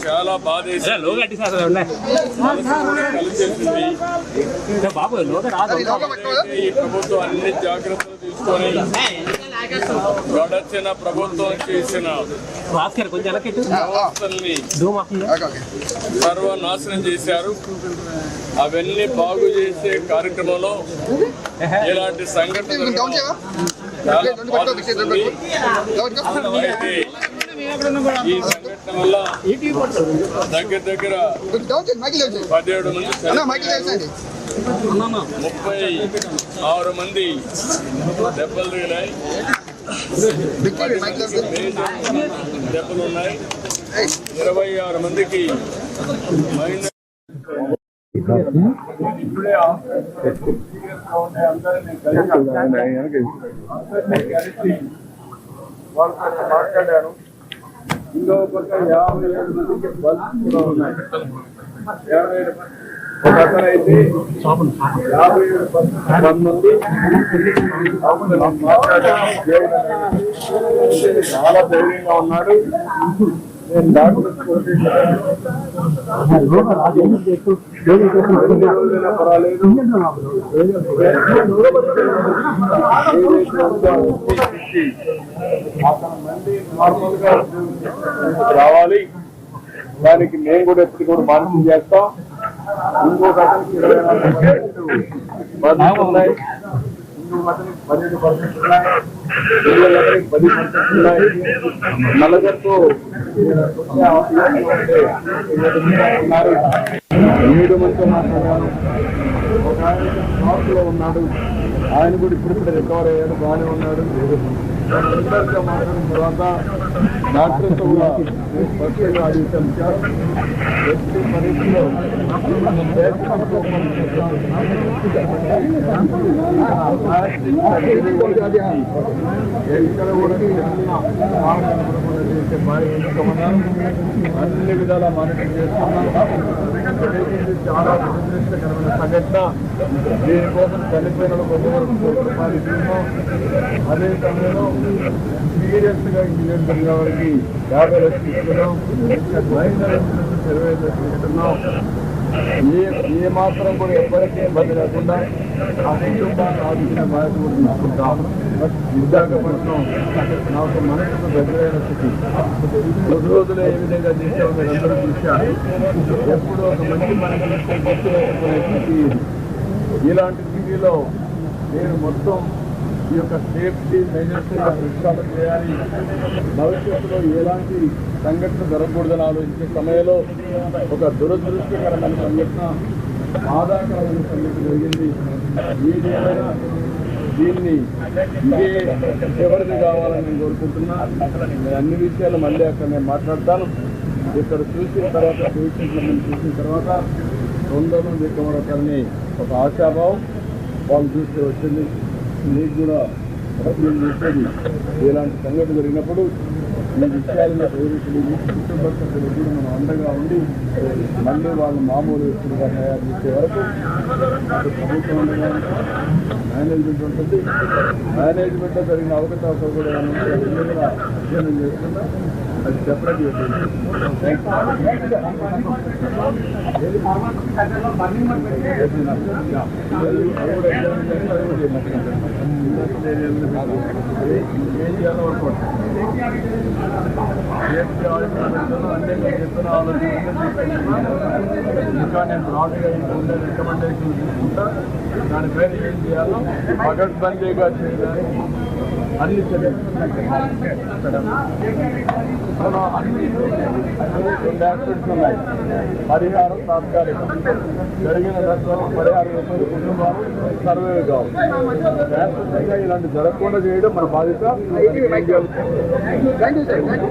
చాలా కలిసేసింది బాబు లోక రాదు. ఈ ప్రభుత్వం అన్ని జాగ్రత్తలు తీసుకొని గడచిన ప్రభుత్వం చేసిన వ్యవస్థల్ని సర్వనాశనం చేశారు. అవన్నీ బాగు చేసే కార్యక్రమంలో ఇలాంటి సంఘటన ఈ సంఘటన వల్ల దగ్గర దగ్గర పదిహేడు మంది. ముప్పై ఆరు మంది దెబ్బలు తగిలాయి. దెబ్బలు ఇరవై ఆరు మందికి మైనర్ ఇప్పుడే కలిసి వాళ్ళతో మాట్లాడాను ఇంకో పక్క యాభై ఏడు మందికి బల్స్ కూడా ఉన్నాయి యాభై ఏడు మంది. ఒక అతను అయితే యాభై ఏడు మంది దేవుడు చాలా ధైర్యంగా ఉన్నాడు. నేను డాక్టర్ పర్వాలేదు అతను మళ్ళీ నార్మల్గా రావాలి. దానికి మేము కూడా ఎప్పుడు కూడా మానిటర్ చేస్తాం. ఇంకొక అతనికి ఇరవై నాలుగు పర్సెంట్ ఉన్నాయి ఇంకొక అతనికి పన్నెండు పర్సెంట్ ఉన్నాయి ఇంకొక అతనికి పది. పర్సెంట్ ఉన్నాయి నలుగురితో ఉన్నారు ఏడు మందితో మాట్లాడాను ఒక ఆయన షాప్ ఉన్నాడు ఆయన కూడా ఇప్పుడు రికవర్ అయ్యాడు బాగానే ఉన్నాడు. మాట్లాడిన తర్వాత డాక్టర్తో కూడా ఫస్ట్ ఆడిషన్ ఎట్టి పరీక్షలో ఎక్కడ కూడా అన్ని విధాలా మానిటర్ చేస్తున్నాం. చాలా దురదృష్టకరమైన సంఘటన. దీనికోసం చనిపోయిన వాళ్ళు కొంతవరకు అదే సమయంలో సీరియస్గా ఇంజనీర్ జరిగిన వారికి యాభై లక్షలు ఇస్తున్నాం మైనర్ ఇరవై లక్షలు ఇస్తున్నాం ఏ ఏ మాత్రం కూడా ఎవ్వరికీ ఇబ్బంది లేకుండా ఆ కుటుంబాన్ని ఆదుకునే బాధ్యత కూడా తీసుకుంటాం. బట్ విశాఖపట్నం నాకు మనసుకు దగ్గరైన స్థితి. రెండు రోజులు ఏ విధంగా చేసామో మీరు అందరూ చూశారు. ఎప్పుడు ఒక మంచి మనకి స్థితి ఇలాంటి స్థితిలో నేను మొత్తం ఈ యొక్క సేఫ్టీ మెజర్స్ విశ్వాసం చేయాలి. భవిష్యత్తులో ఎలాంటి సంఘటన జరగకూడదని ఆలోచించే సమయంలో ఒక దురదృష్టకరమైన సంఘటన బాధాకరమైన సంఘటన జరిగింది. ఏదేమైనా దీన్ని ఇదే ఎవరిది కావాలని నేను కోరుకుంటున్నా. నేను అన్ని విషయాలు మళ్ళీ అక్కడ నేను మాట్లాడతాను. ఇక్కడ చూసిన తర్వాత చూసిన తర్వాత రెండో మంది ఒక ఆశాభావం వాళ్ళు చూస్తే వచ్చింది. నీకు కూడా నేను చెప్పేది ఇలాంటి సంఘటన జరిగినప్పుడు ఈ విషయాలను పోలీసులు కుటుంబ సభ్యులు కూడా మనం అండగా ఉండి మళ్ళీ వాళ్ళు మామూలు వ్యక్తులుగా తయారు చేసే వరకు ప్రభుత్వం అండగా ఉంటుంది, మేనేజ్మెంట్ ఉంటుంది. మేనేజ్మెంట్లో జరిగిన అవకాశాలు కూడా మనం అధ్యయనం చేస్తున్నా అది సెపరేట్ ఏం చేయాలో అనుకోండి ఏం చేయాలో అంటే నేను చెప్పిన ఆలోచన ఇంకా నేను బ్రాడ్గా ఉండే రికమెండేషన్ తీసుకుంటా దాని పేరు ఏం చేయాలో పగడ్బందీగా చేయడానికి ఉన్నాయి పరిహారం తాత్కాలికం జరిగిన నష్టం పరిహారం యొక్క కుటుంబాలు సర్వే కావాలి శాశ్వతంగా ఇలాంటి జరగకుండా చేయడం మన బాధ్యత సుమన్